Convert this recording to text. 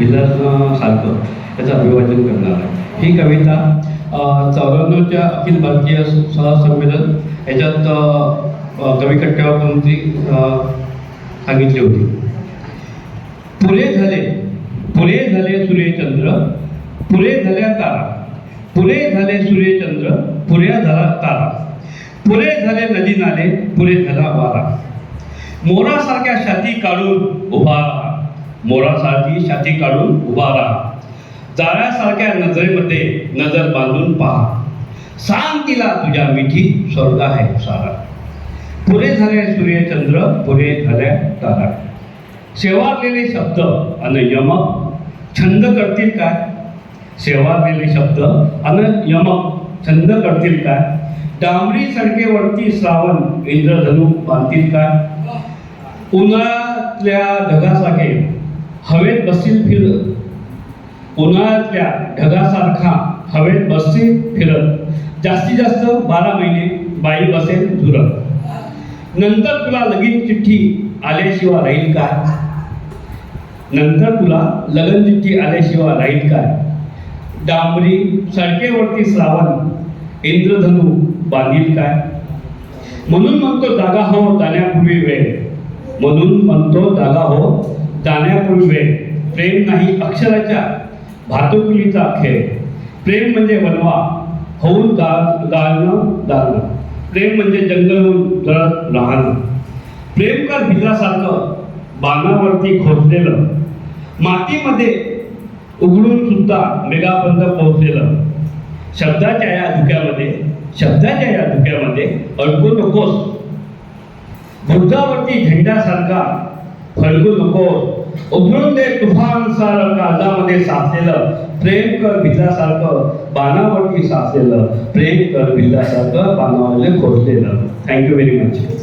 भिल्लासारखं याचं अभिवादन करणार आहे. ही कविता चौऱ्याण्णवच्या अखिल भारतीय सहसंमेलन याच्यात कवी कट्ट्यावरती सांगितली होती. पुरे झाले पुरे झाले सूर्यचंद्र पुरे झाल्या तारा. पुरे झाले सूर्यचंद्र पुऱ्या झाला तारा. पुरे झाले नदी नाले पुरे झाला वारा. मोरासारख्या छाती काढून उभा मोरासारखी छाती काढून उभा राहा. जाळ्यासारख्या नजरेमध्ये नजर बांधून पहा. सांग तिला तुझ्या मिठी स्वर्ग आहे सारा. पुरे झाले सूर्यचंद्र पुरे झाल्या तारा. शेवारलेले शब्द आणि यमक छंद करतील काय? शेवारलेले शब्द आणि यमक छंद करतील काय? डांबरी सडकेवरती श्रावण इंद्रधनु बांधतील काय? उन्हाळ्यातल्या ढगासारखे हवेत बसील फिरत. उन्हाळ्यातल्या ढगासारखा हवेत बसील फिरत. जास्तीत जास्त बारा महिने बाई बसेल झुरत नंतर तुला लगीन चिठ्ठी आल्याशिवाय राहील काय? नंतर तुला लगन चिठ्ठी आल्याशिवाय राहील काय? डांबरी सडकेवरती श्रावण इंद्रधनू बांधील काय? म्हणून म्हणतो जागा हो जाण्यापूर्वी वेळ. म्हणून म्हणतो जागा हो जाण्यापूर्वी प्रेम नाही अक्षराच्या भातुकुलीचा खेळ. प्रेम म्हणजे वनवा होऊन जा जाणं जाणं प्रेम म्हणजे जंगलहून जळत राहणं. प्रेम कर भिल्लासारखं बाणावरती खोचलेलं मातीमध्ये उघडून सुद्धा मेघापर्यंत पोहोचलेलं. शब्दाच्या या धुक्यामध्ये शब्दाच्या या धुक्यामध्ये अडकू नकोस. बुद्धावरती झेंड्यासारखा खळगू नको. उभरून दे तुफान सारं काळजामध्ये साचलेलं. प्रेम कर भिल्लासारखं बाणावरती साचलेलं. प्रेम कर भिल्लासारखं बाणावरले खोचलेलं थँक्यू व्हेरी मच